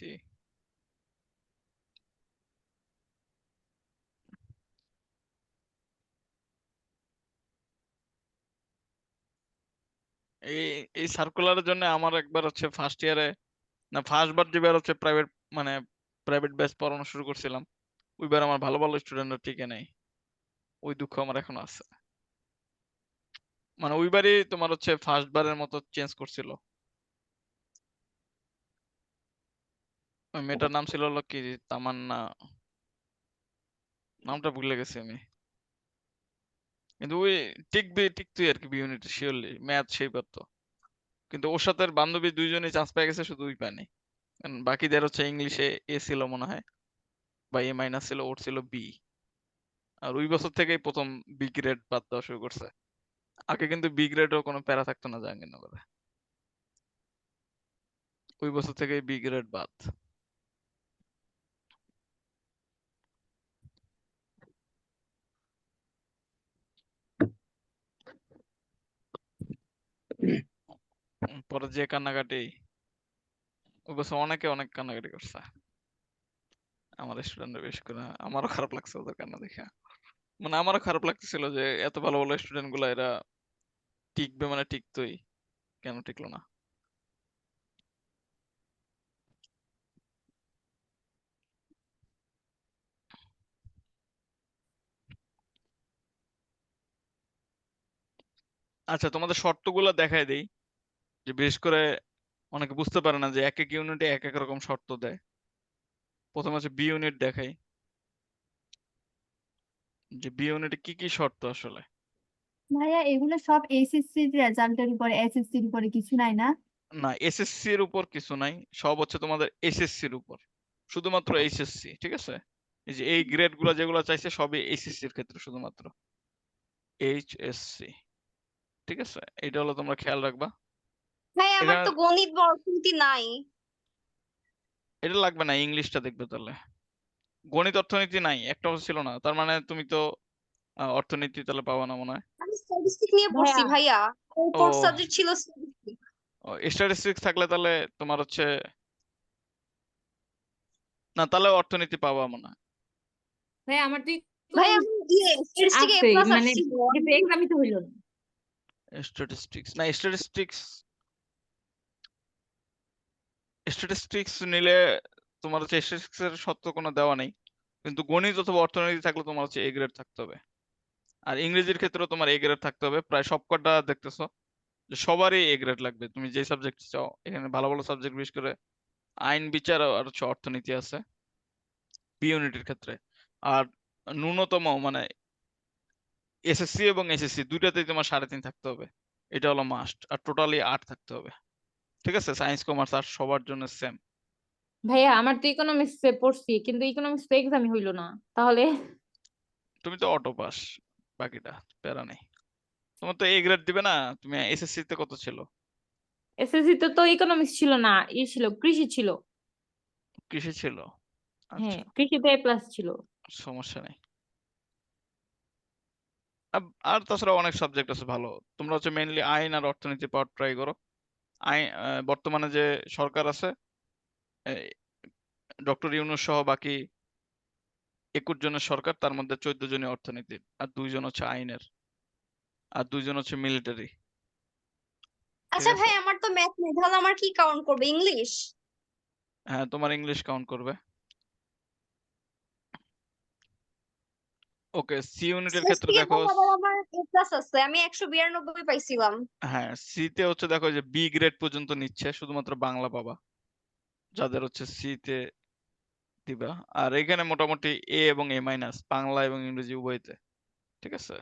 টি এই এই সার্কুলারের জন্য আমার একবার হচ্ছে ফার্স্ট ইয়ারে না ফার্স্ট বার যেবার হচ্ছে প্রাইভেট মানে প্রাইভেট ব্যাচ পড়ানো শুরু করছিলাম, ওইবার আমার ভালো ভালো স্টুডেন্টরা টিকে নেই। ওই দুঃখ আমার এখন আছে। মানে ওইবারই তোমার হচ্ছে ফার্স্ট বারের মতো চেঞ্জ করছিল। ওই মেয়েটার নাম ছিল হলো কি তামান্না। নামটা ভুলে গেছি আমি। কিন্তু ওই টিকতুই আর কি শিওরলি ম্যাথ সেই পারতো কিন্তু ওর সাথে বান্ধবী দুইজনেই চান্স পেয়ে গেছে শুধু ওই কারণ বাকিদের হচ্ছে ইংলিশে এ ছিল মনে হয়, বা এ মাইনাস ছিল, ওর ছিল বি আর ওই বছর থেকেই প্রথম বি গ্রেড বাদ দেওয়া শুরু করছে। আগে কিন্তু বি গ্রেডও কোনো প্যারা থাকতো না জাহাঙ্গীরনগরে। ওই বছর থেকেই বি গ্রেড বাদ। পরে যে কান্নাকাটি ওই বছর অনেকে অনেক কান্নাকাটি করছে। আমার স্টুডেন্টরা বেশ করে, আমারও খারাপ লাগছে ওদের কান্না দেখে। মানে আমারও খারাপ লাগতেছিল যে, এত ভালো ভালো স্টুডেন্টগুলা এরা টিকবে মানে টিকতোই, কেন টিকলো না? আচ্ছা তোমাদের শর্তগুলো দেখাই দেই। যে বিশেষ করে অনেকে বুঝতে পারে না যে এক এক ইউনিটে এক এক রকম শর্ত দেয়। প্রথমে হচ্ছে বি ইউনিট দেখাই। যে বি ইউনিটে কি কি শর্ত আসলে? ভাইয়া এগুলো সব এসএসসি রেজাল্টের উপরে এসএসসির উপরে কিছু নাই না? না এসএসসি এর উপর কিছু নাই সব হচ্ছে তোমাদের এসএসসি এর উপর। শুধুমাত্র এইচএসসি ঠিক আছে? এই যে এই গ্রেডগুলো যেগুলো চাইছে সবই এইচএসসি এর ক্ষেত্রে শুধুমাত্র। এইচএসসি ঠিক আছে? এটা হলো তোমরা খেয়াল রাখবা। ভাই আমার তো গণিত বা অর্থনীতি নাই। এটা লাগবে না ইংলিশটা দেখবে তাহলে। গণিত অর্থনীতি নাই একটাও ছিল না। তার মানে তুমি তো অর্থনীতি তাহলে পাবা না মনে হয়। আমি স্ট্যাটিস্টিক নিয়ে পড়ছি ভাইয়া। কোর্স সাবজেক্ট ছিল। স্ট্যাটিস্টিক্স থাকলে তাহলে তোমার হচ্ছে না তাহলে অর্থনীতি পাবা মনে হয়। ভাই আমার তো ভাই আমি ইয়ে স্ট্যাটিস্টিকে এ আছে প্লাস মানে আসছিল এক্সামই তো হইল না। স্ট্যাটিস্টিক্স না স্ট্যাটিস্টিক্স স্ট্যাটিস্টিক্স নিলে তোমার হচ্ছে স্ট্যাটিস্টিক্স এর সত্য কোনো দেওয়া নেই। কিন্তু গণিত অথবা অর্থনীতি থাকলে তোমার হচ্ছে এ গ্রেড থাকতে হবে। আর ইংরেজির ক্ষেত্রেও তোমার এ গ্রেড থাকতে হবে। প্রায় সবকটা দেখতেছো যে সবারই এ গ্রেড লাগবে। তুমি যে সাবজেক্ট চাও, এখানে ভালো ভালো সাবজেক্ট বিশেষ করে আইন, বিচার আর হচ্ছে অর্থনীতি আছে বি ইউনিটের ক্ষেত্রে। আর ন্যূনতম মানে এসএসসি এবং এসএসসি দুইটাতেই তোমার সাড়ে তিন থাকতে হবে। এটা হলো মাস্ট আর টোটালি আট থাকতে হবে। ঠিক আছে? সায়েন্স কমার্স আর সবার জন্য সেম ভাইয়া আমার তো ইকোনমিক্স পড়ছি কিন্তু ইকোনমিক্স তো এক্সামই হইল না তাহলে? তুমি তো অটো পাস বাকিটা প্যারা নেই। তোমার তো এ গ্রেড দিবে না তুমি এসএসসি তে কত ছিল? এসএসসি তে তো ইকোনমিক্স ছিল না ই ছিল কৃষি ছিল। কৃষি ছিল? আচ্ছা। হ্যাঁ কৃষিতে এ প্লাস ছিল। সমস্যা নেই। আর তাছাড়া অনেক সাবজেক্ট আছে ভালো। তোমরা হচ্ছে মেইনলি আইন আর অর্থনীতি পাওয়ার ট্রাই করো। আইন বর্তমানে যে সরকার আছে ডক্টর ইউনুস সহ বাকি একুশ জনের সরকার তার মধ্যে চোদ্দ জনই অর্থনীতির আর দুইজন হচ্ছে আইনের আর দুইজন হচ্ছে মিলিটারি। আচ্ছা ভাই আমার তো ম্যাথ নেই তাহলে আমার কি কাউন্ট করবে? ইংলিশ হ্যাঁ তোমার ইংলিশ কাউন্ট করবে। ওকে সি ইউনিটের ক্ষেত্রে দেখো আমার এ প্লাস আছে আমি একশো বিরানব্বই পাইছিলাম। হ্যাঁ সি তে হচ্ছে দেখো যে বি গ্রেড পর্যন্ত নিচ্ছে শুধুমাত্র বাংলা পাবা যাদের হচ্ছে সি তে দিবা। আর এখানে মোটামুটি এ এবং এ মাইনাস বাংলা এবং ইংরেজি উভয়তে ঠিক আছে?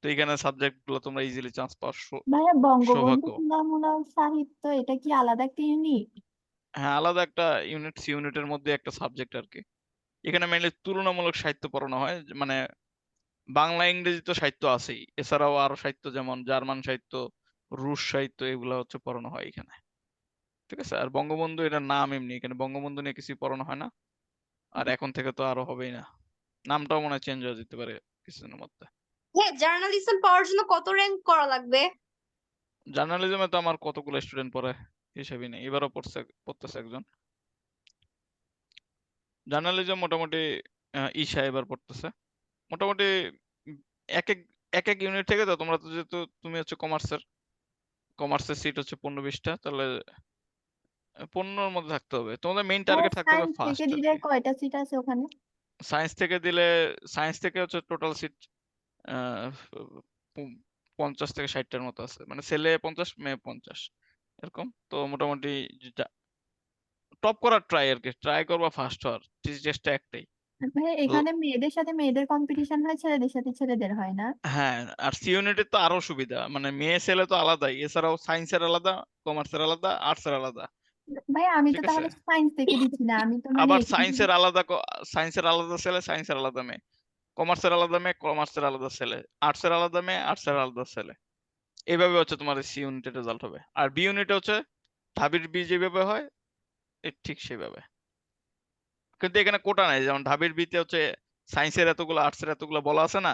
তো এখানে সাবজেক্টগুলো তোমরা ইজিলি চান্স পাও ভাইয়া বঙ্গবন্ধু সাহিত্য এটা কি আলাদা একটা ইউনিট হ্যাঁ আলাদা একটা ইউনিট সি ইউনিটের মধ্যে একটা সাবজেক্ট আর কি। এখানে মেইনলি তুলনামূলক সাহিত্য পড়ানো হয় মানে বাংলা ইংরেজি তো সাহিত্য আছেই। এছাড়াও আরও সাহিত্য যেমন জার্মান সাহিত্য রুশ সাহিত্য এগুলো হচ্ছে পড়ানো হয় এখানে। ঠিক আছে? আর বঙ্গবন্ধু এটার নাম এমনি এখানে বঙ্গবন্ধু নিয়ে কিছু পড়ানো হয় না। আর এখন থেকে তো আরও হবেই না। নামটাও মনে হয় চেঞ্জ হয়ে যেতে পারে কিছুদিনের মধ্যে। হ্যাঁ জার্নালিজম পাওয়ার জন্য কত র্যাঙ্ক করা লাগবে? জার্নালিজমে তো আমার কতগুলো স্টুডেন্ট পড়ে? হিসেবেই নেই। এবারও পড়ছে পড়তেছে একজন। জার্নালিজম মোটামুটি ঈশা এবার পড়তেছে। মোটামুটি এক এক এক এক ইউনিট থেকে তো তোমরা তো যেহেতু তুমি হচ্ছে কমার্সের কমার্সের সিট হচ্ছে পনেরো বিশটা তাহলে পনেরোর মধ্যে থাকতে হবে। তোমাদের মেইন টার্গেট থাকতে হবে ফার্স্ট থেকে দিলে কয়টা সিট আছে ওখানে? সায়েন্স থেকে দিলে সায়েন্স থেকে হচ্ছে টোটাল সিট পঞ্চাশ থেকে ষাটটার মতো আছে। মানে ছেলে পঞ্চাশ মেয়ে পঞ্চাশ এরকম। তো মোটামুটি টপ করার ট্রাই আর কি। ট্রাই করবা ফার্স্ট হওয়ার চেষ্টা একটাই। এখানে মেয়েদের সাথে মেয়েদের কম্পিটিশন হয় ছেলেদের সাথে ছেলেদের হয় না? হ্যাঁ আর সি ইউনিটের তো আরও সুবিধা। মানে মেয়ে ছেলে তো আলাদাই। এছাড়াও সায়েন্সের আলাদা কমার্সের আলাদা আর্টসের আলাদা। ভাই আমি তো ঠিক তাহলে আছে। সায়েন্স থেকে দিচ্ছি না। আমি তো মানে আবার সায়েন্সের আলাদা সায়েন্সের আলাদা ছেলে সায়েন্সের আলাদা মেয়ে। কমার্সের আলাদা মেয়ে কমার্সের আলাদা ছেলে। আর্টসের আলাদা মেয়ে আর্টসের আলাদা ছেলে। এইভাবে হচ্ছে তোমার সি ইউনিটের রেজাল্ট হবে। আর বি ইউনিটে হচ্ছে ঢাবির বি যেভাবে হয় এ ঠিক সেভাবে কিন্তু এখানে কোটা নাই, যেমন ঢাবির বিতে হচ্ছে সায়েন্সের এতগুলো আর্টসের এতগুলো বলা আছে না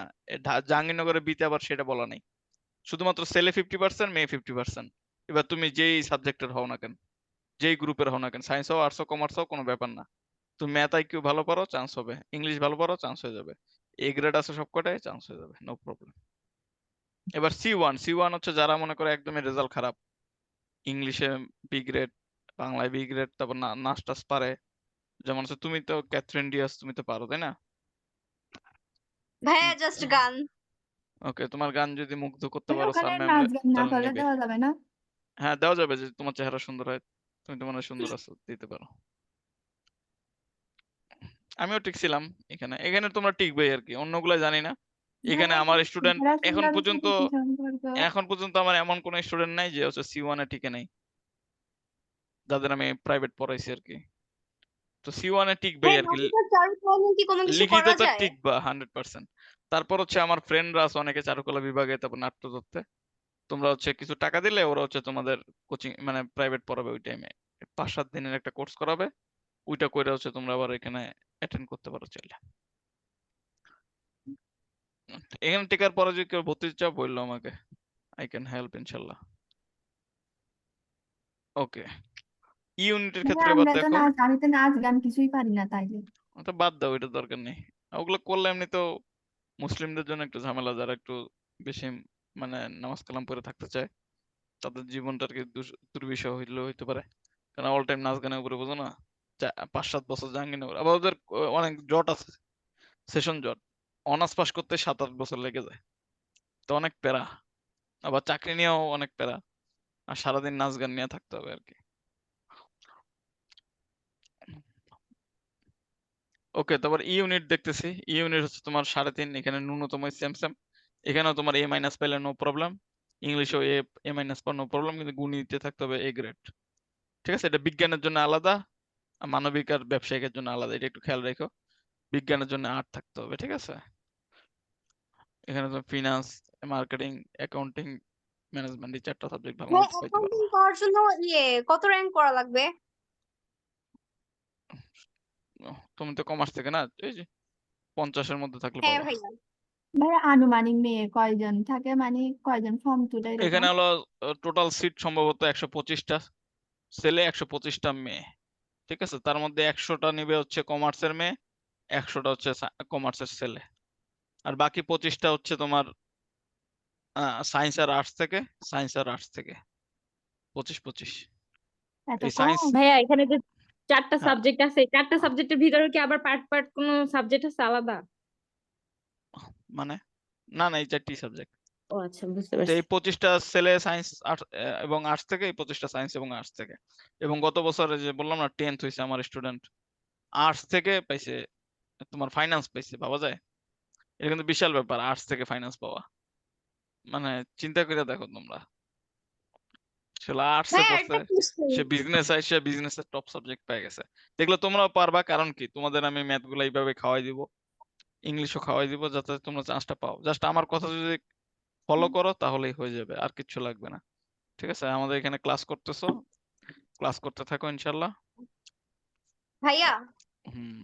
জাহাঙ্গীরনগরের বিতে আবার সেটা বলা নেই। শুধুমাত্র ছেলে ফিফটি পার্সেন্ট মেয়ে ফিফটি পার্সেন্ট এবার তুমি যেই সাবজেক্টের হও না কেন, যেই গ্রুপের হও না কেন সায়েন্স হোক আর্টস হোক কমার্স হোক কোনো ব্যাপার না। তুমি ম্যাথ আইকিউ ভালো পারো চান্স হবে। ইংলিশ ভালো পারো চান্স হয়ে যাবে। এ গ্রেড আছে সবকটাই চান্স হয়ে যাবে নো প্রবলেম এবার সি ওয়ান সি ওয়ান হচ্ছে যারা মনে করে একদমই রেজাল্ট খারাপ। ইংলিশে বি গ্রেড বাংলায় বি গ্রেড তারপর নাচ টাচ পারে। যেমন হচ্ছে তুমি তো ক্যাথরিন ডিয়াস তুমি তো পারো তাই না? ভাইয়া জাস্ট গান। ওকে তোমার গান যদি মুগ্ধ করতে পারো স্যার ম্যাম না করলে দেওয়া যাবে না? হ্যাঁ দেওয়া যাবে যে তোমার চেহারা সুন্দর হয় তুমি তো মনে সুন্দর আছো দিতে পারো। আমিও টিকছিলাম এখানে। এখানে তোমরা টিকবে আর কি অন্যগুলা জানি না। এখানে আমার স্টুডেন্ট এখন পর্যন্ত? এখন পর্যন্ত আমার এমন কোন স্টুডেন্ট নাই যে হচ্ছে সি ওয়ানে টিকে নাই। যাদের আমি প্রাইভেট পড়াইছি আর কি। তো সি ওয়ানে টিকবে ভাই আর কি। লিখিততে যায়? টিকবা হান্ড্রেড পার্সেন্ট তারপর হচ্ছে আমার ফ্রেন্ডরা আছে অনেকে চারুকলা বিভাগে তারপর নাট্যতত্ত্বে তোমরা হচ্ছে কিছু টাকা দিলে ওরা হচ্ছে তোমাদের কোচিং মানে প্রাইভেট পড়াবে ওই টাইমে পাঁচ সাত দিনের একটা কোর্স করাবে ওইটা করে হচ্ছে তোমরা আবার এখানে অ্যাটেন্ড করতে পারো চাইলে। এখানে টিকার পরে যদি কেউ ভর্তি চাও বলল আমাকে। আই ক্যান হেল্প ইনশাল্লাহ। ওকে ইউনিটের ক্ষেত্রে তো দেখো। আমি তো নাচ গান কিছুই পারি না তাইলে। ওটা বাদ দাও এটা দরকার নেই। ওগুলো করলে এমনি তো মুসলিমদের জন্য একটু ঝামেলা যারা একটু বেশি মানে নামাজ কালাম পড়ে থাকতে চায় তাদের জীবনটা আর কি দুর্বিষহ হইলেও হইতে পারে। কারণ অল টাইম নাচ গানের উপরে বোঝো না? পাঁচ সাত বছর জাহাঙ্গীরনগর আবার ওদের অনেক জট আছে সেশন জট। অনার্স পাস করতে সাত আট বছর লেগে যায়। তো অনেক প্যারা। আবার চাকরি নিয়েও অনেক প্যারা। আর সারাদিন নাচ গান নিয়ে থাকতে হবে আর কি ওকে তারপর ই ইউনিট দেখতেছি। ই ইউনিট হচ্ছে তোমার সাড়ে তিন এখানে ন্যূনতম সেম সেম এখানেও তোমার এ মাইনাস পেলে নো প্রবলেম ইংলিশেও এ এ মাইনাস পর নো প্রবলেম কিন্তু গণিতে থাকতে হবে এ গ্রেড ঠিক আছে? এটা বিজ্ঞানের জন্য আলাদা আর মানবিক আর ব্যবসায়িকের জন্য আলাদা। এটা একটু খেয়াল রেখো। বিজ্ঞানের জন্য আর্ট থাকতে হবে ঠিক আছে? এখানে তো ফিনান্স মার্কেটিং অ্যাকাউন্টিং ম্যানেজমেন্ট এই চারটা সাবজেক্ট ভালো অ্যাকাউন্টিং পাওয়ার জন্য ইয়ে কত র্যাঙ্ক করা লাগবে? তুমি তো কমার্স থেকে না? এই যে পঞ্চাশের মধ্যে থাকলে হ্যাঁ পাবা। ভাইয়া। ভাই আনুমানিক মেয়ে কয়জন? থাকে মানে কয়জন? ফর্ম তুলে এরকম? এখানে হলো টোটাল সিট সম্ভবত একশো পঁচিশটা। ছেলে একশো পঁচিশটা মেয়ে। ঠিক আছে? তার মধ্যে একশোটা নিবে হচ্ছে কমার্সের মেয়ে একশোটা হচ্ছে কমার্সের ছেলে। আর বাকি পঁচিশটা হচ্ছে তোমার সায়েন্স আর আর্টস থেকে সায়েন্স আর আর্টস থেকে। পঁচিশ পঁচিশ। এত এই কম? ভাইয়া এখানে যে চারটা হ্যাঁ। সাবজেক্ট আছে চারটা সাবজেক্টের ভিতরে কি আবার পার্ট পার্ট কোনো সাবজেক্ট আছে আলাদা? মানে? না না এই চারটি সাবজেক্ট ও আচ্ছা বুঝতে পারছি। এই পঁচিশটা ছেলে সায়েন্স এবং আর্টস থেকে এই পঁচিশটা সায়েন্স এবং আর্টস থেকে। এবং গত বছরে যে বললাম না টেন্থ হয়েছে আমার স্টুডেন্ট আর্টস থেকে পাইছে তোমার ফাইন্যান্স পাইছে পাওয়া যায়? এটা কিন্তু বিশাল ব্যাপার আর্টস থেকে ফাইন্যান্স পাওয়া। মানে চিন্তা করে দেখো তোমরা। আর্টসে পড়ছে সে বিজনেস আইসে বিজনেসের টপ সাবজেক্ট পেয়ে গেছে। দেখলে তোমরাও পারবা কারণ কি? তোমাদের আমি ম্যাথগুলো এইভাবে খাওয়াই দিব ইংলিশও খাওয়াই দিব যাতে তোমরা চান্সটা পাও। জাস্ট আমার কথা যদি ফলো করো তাহলেই হয়ে যাবে আর কিচ্ছু লাগবে না। ঠিক আছে? আমাদের এখানে ক্লাস করতেছো? ক্লাস করতে থাকো ইনশাল্লাহ ভাইয়া? হুম।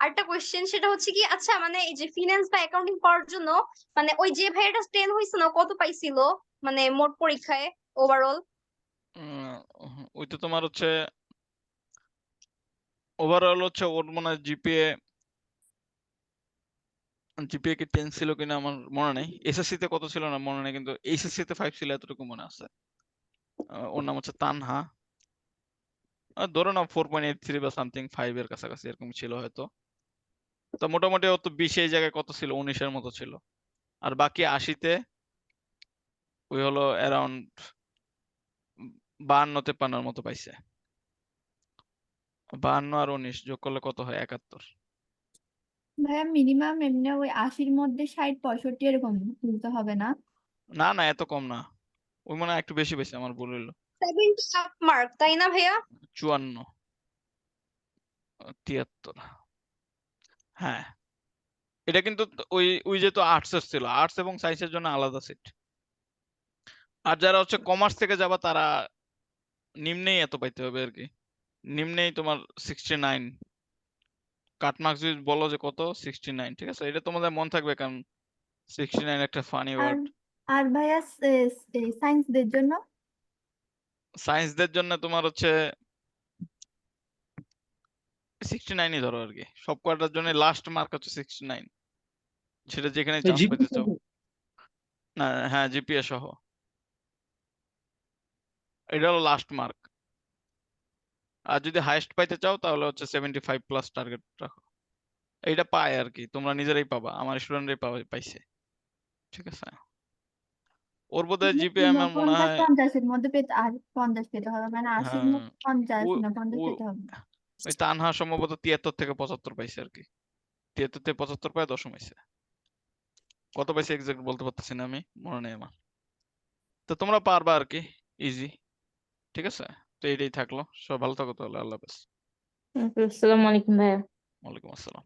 আরেকটা কোয়েশ্চেন সেটা হচ্ছে কি আচ্ছা মানে এই যে ফিনান্স বা অ্যাকাউন্টিং পড়ার জন্য মানে ওই যে ভাইয়াটা টেন হয়েছে না কত পাইছিল? মানে মোট পরীক্ষায়? ওভারঅল ওইটা তোমার হচ্ছে ওভারঅল হচ্ছে ওর মনে হয় জিপিএ জিপিএ কি টেন ছিল কিনা আমার মনে নেই। এসএসসি তে কত ছিল না মনে নেই, কিন্তু এইচএসসি তে ফাইভ ছিল এতটুকু মনে আছে। ওর নাম হচ্ছে তানহা। ধরো না ফোর পয়েন্ট এইট থ্রি বা সামথিং ফাইভ এর কাছাকাছি এরকম ছিল হয়তো। তো মোটামুটি ও তো বিশ এই জায়গায় কত ছিল? উনিশের মতো ছিল। আর বাকি আশিতে ওই হলো অ্যারাউন্ড বাহান্ন তেপান্নর মতো পাইছে। বাহান্ন আর উনিশ যোগ করলে কত হয়? একাত্তর। ভাইয়া মিনিমাম এমনি ওই আশির মধ্যে ষাট পঁয়ষট্টি এরকম তুলতে হবে না? না না এত কম না। ওই মনে হয় একটু বেশি পেয়েছে আমার ভুল হইল। সেভেন্টি আপ মার্ক তাই না ভাইয়া? চুয়ান্ন। তিয়াত্তর। হ্যাঁ। এটা কিন্তু ওই ওই যে তো আর্টস ছিল আর্টস এবং সায়েন্সের জন্য আলাদা সিট আর যারা হচ্ছে কমার্স থেকে যাবা তারা নিম্নেই এত পাইতে হবে আর কি। নিম্নেই তোমার সিক্সটি নাইন কাটমার্কস যদি বলো যে কত? সিক্সটি নাইন ঠিক আছে? এটা তোমাদের মন থাকবে কারণ সিক্সটি নাইন একটা ফানি ওয়ার্ড আর ভাইয়া সায়েন্সদের জন্য? সায়েন্সদের জন্য তোমার হচ্ছে সিক্সটি নাইনই ধরো আর কি। সব কয়টার জন্য লাস্ট মার্ক হচ্ছে সিক্সটি নাইন সেটা যেখানে চান্স পেতে চাও। না হ্যাঁ জিপিএ সহ। এটা হলো লাস্ট মার্ক আর যদি হাইয়েস্ট পাইতে চাও তাহলে হচ্ছে সেভেন্টি ফাইভ প্লাস টার্গেট রাখো। এইটা পায় আর কি তোমরা নিজেরাই পাবা আমার স্টুডেন্টরাই পাবে পাইছে। ঠিক আছে? ওর বোধহয় জিপিএ আমার মনে হয় পঞ্চাশের মধ্যে পেতে আর পঞ্চাশ পেতে হবে মানে আশির হ্যাঁ, পঞ্চাশ না পঞ্চাশ ও- পেতে হবে। ওই তানহা সম্ভবত তিয়াত্তর থেকে পঁচাত্তর পাইছে আর কি তিয়াত্তর থেকে পঁচাত্তর পায় দশম হয়েছে কত পাইছে এক্সাক্ট বলতে পারতেছি না আমি মনে নেই আমার। তো তোমরা পারবা আর কি ইজি ঠিক আছে? তো এটাই থাকল। সব ভালো থাকো তাহলে আল্লাহ হাফেজ। আসসালামু আলাইকুম ভাইয়া। ওয়ালাইকুম আসসালাম।